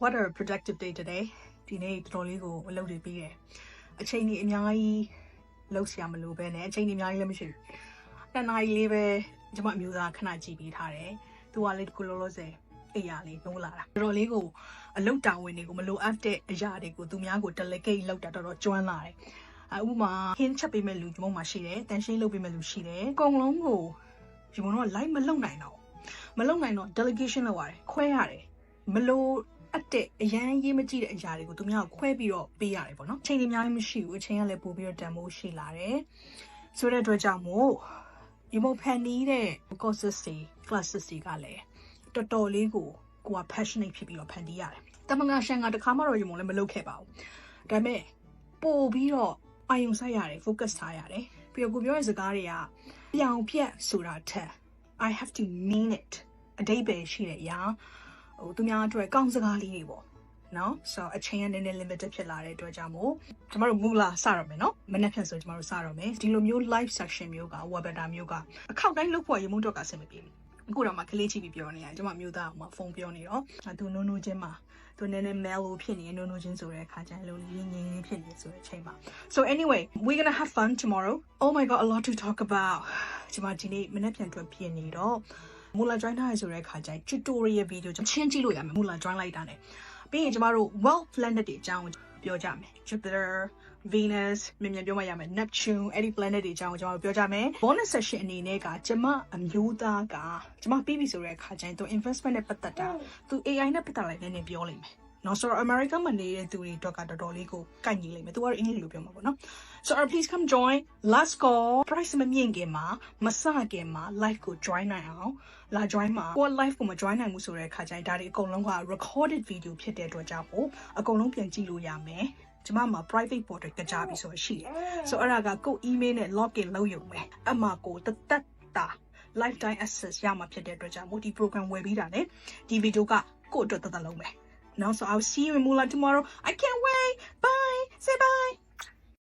what a productive day today ဒီနေ့တော်တော်လေးကိုအလုပ်တွေပြီးတယ်အချိန်ကြီးအများကြီးလုပ်ဆရာမလို့ပဲနဲ့အချိန်ကြီးအများကြီးလည်းမရှိဘူးနှစ်နာရီလေးပဲကျွန်မအမျိုးသားခဏကြည့်ပေးထားတယ်သူကလေးကိုလောလောဆယ်အိယာလေးနိုးလာတာတော်တော်လေးကိုအလုပ်တာဝန်တွေကိုမလိုအပ်တဲ့အရာတွေကိုသူများကို delegate လုပ်တာတော်တော်ကျွမ်းလာတယ်အဥပမာဟင်းချက်ပေးမဲ့လူဒီမုံမှာရှိတယ်တန်ရှင်းလုပ်ပေးမဲ့လူရှိတယ်အကုန်လုံးကိုဒီမုံတော့ live မလုပ်နိုင်တော့ဘူးမလုပ်နိုင်တော့ delegation လုပ်ရတယ်ခွဲရတယ်မလို့ အပ်တဲ့အရန်ရေးမကြည့်တဲ့အရာတွေကိုသူများကိုခွဲပြီးတော့ပေးရတယ်ပေါ့နော်အချိန်တွေအများကြီးမရှိဘူးအချိန်ကလည်းပို့ပြီးတော့တန်ဖိုးရှိလာတယ်ဆိုတဲ့အတွက်ကြောင့်မို့ဒီမုံဖန်နေတဲ့ courses တွေ classes တွေကလည်းတော်တော်လေးကိုကိုက passionate ဖြစ်ပြီးတော့ဖန်တီးရတယ်တမန်ကရှန်ကတခါမှတော့ဒီမုံလည်းမလုပ်ခဲ့ပါဘူးဒါပေမဲ့ပို့ပြီးတော့အာယုံစိုက်ရတယ် focus ထားရတယ်ပြီးတော့ကိုပြောတဲ့စကားတွေကပြောင်ပြက်ဆိုတာထက် I have to mean it အတိတ်ပဲရှိတဲ့အရာ ဟိုသူများအတွက်ကောင်းစကားလေးတွေပေါ့နော်ဆိုတော့အချိန်ကနည်းနည်း limited ဖြစ်လာတဲ့အတွက်ကြောင့်မို့ကျမတို့မူလာစတော့မယ်နော်မနေ့ဖြန်ဆိုကျမတို့စတော့မယ်ဒီလိုမျိုး live section မျိုးက webinar မျိုးကအခောက်တိုင်းလုပ်ဖို့ရေမုန်းတော့ကအဆင်မပြေဘူးအခုတော့မှကလေးချိပြီးပြောနေရတယ်ကျမမျိုးသားကမှဖုန်းပြောနေတော့သူနိုးနိုးချင်းမှာသူနည်းနည်း mail လို့ဖြစ်နေနိုးနိုးချင်းဆိုတဲ့အခါကျရင်လို့ရင်းရင်းလေးဖြစ်နေဆိုတဲ့အချိန်မှာ so anyway we're going to have fun tomorrow oh my god a lot to talk about ကျမဒီနေ့မနေ့ပြန်တွေ့ဖြစ်နေတော့ မူလာ join ထားရဆိုတဲ့အခါကျရင် tutorial video ကျွန်တော်ချင်းကြည့်လို့ရမယ်မူလာ join လိုက်တာ ਨੇ ပြီးရင်ကျမတို့ world planet တွေအကြောင်းပြောကြမယ် Jupiter Venus မြန်မြန်ပြောမှရမယ် Neptune အဲ့ဒီ planet တွေအကြောင်းကိုကျွန်တော်ပြောကြမယ် bonus session အနေနဲ့ကကျမအမျိုးသားကကျမပြီးပြီဆိုတဲ့အခါကျရင်သူ investment နဲ့ပတ်သက်တာသူ AI နဲ့ပတ်သက်လိုက်နည်းနည်းပြောလိမ့်မယ် နော်ဆိုတော့ America မှာနေတဲ့သူတွေတော့ကတော်တော်လေးကိုကိုက်ညီလိမ့်မယ်သူကတော့အင်္ဂလိပ်လိုပြောမှာပေါ့နော် so uh, please come join let's go price မမြင့်ခင်မှာမစခင်မှာ live ကို join နိုင်အောင်လာ join မှာကို live ကိုမ join နိုင်ဘူးဆိုတဲ့အခါကျရင်ဒါတွေအကုန်လုံးက recorded video ဖြစ်တဲ့အတွက်ကြောင့်မို့အကုန်လုံးပြန်ကြည့်လို့ရမယ်ကျမမှာ private portal ကကြားပြီးဆိုရှိတယ်။ so အဲ့ဒါကကို email နဲ့ login လုပ်ရုံပဲ။အမှကိုတသက်တာ lifetime access ရမှာဖြစ်တဲ့အတွက်ကြောင့်မို့ဒီ program ဝယ်ပြီးတာ ਨੇ ဒီ video ကကိုအတွက်သက်သက်လုံးပဲ။ Now, so I'll see you in Mulan tomorrow. I can't wait. Bye. Say bye.